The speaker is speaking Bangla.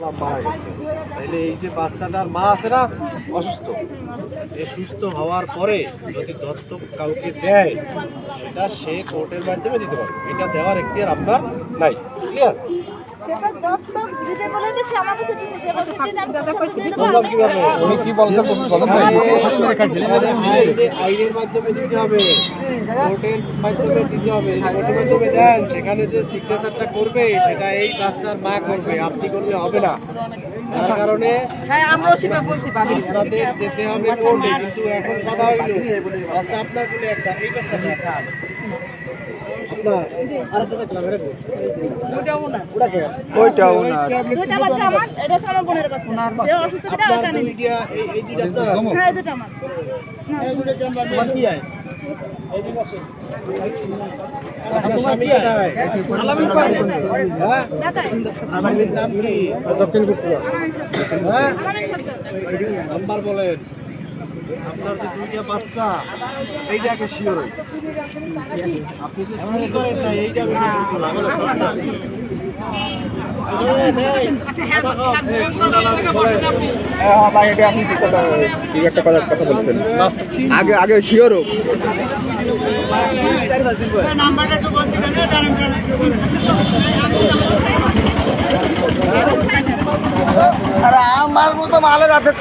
তাইলে এই যে বাচ্চাটার মা আছে না, অসুস্থ। এ সুস্থ হওয়ার পরে যদি দত্তক কাউকে দেয়, সেটা সে কোর্টের মাধ্যমে দিতে পারবে। এটা দেওয়ার একটি আপনার নাই। ক্লিয়ার আইনের মাধ্যমে দিতে হবে কোর্টের মাধ্যমে দিতে হবে মাধ্যমে দেন সেখানে যে সিগনেচারটা করবে সেটা এই বাচ্চার মা করবে আপনি করলে হবে না। তার কারণে হ্যাঁ আপনাদের যেতে হবে কোর্টে কিন্তু এখন কথা হইল বাচ্চা আপনার বলে একটা এই বাচ্চাটা আপনার আরেকটা দেখলাম এটা কই? ওটা কে? ওইটা দুইটা বাচ্চা আমার এটা আমার বোনের বাচ্চা। যে অসুস্থ সেটা ওটা নেই এই এই দুইটা আপনার? হ্যাঁ এই দুটো আমার হ্যাঁ? দেখাই স্বামীর নাম কি? দক্ষিণ হ্যাঁ? নাম্বার বলেন। আপনার যে দুইটা বাচ্চা এইটাকে শিওর আপনি যে চুরি করেন না এইটা। হ্যাঁ আগে আগে শিওর হোক আমার মতো মালের হাতে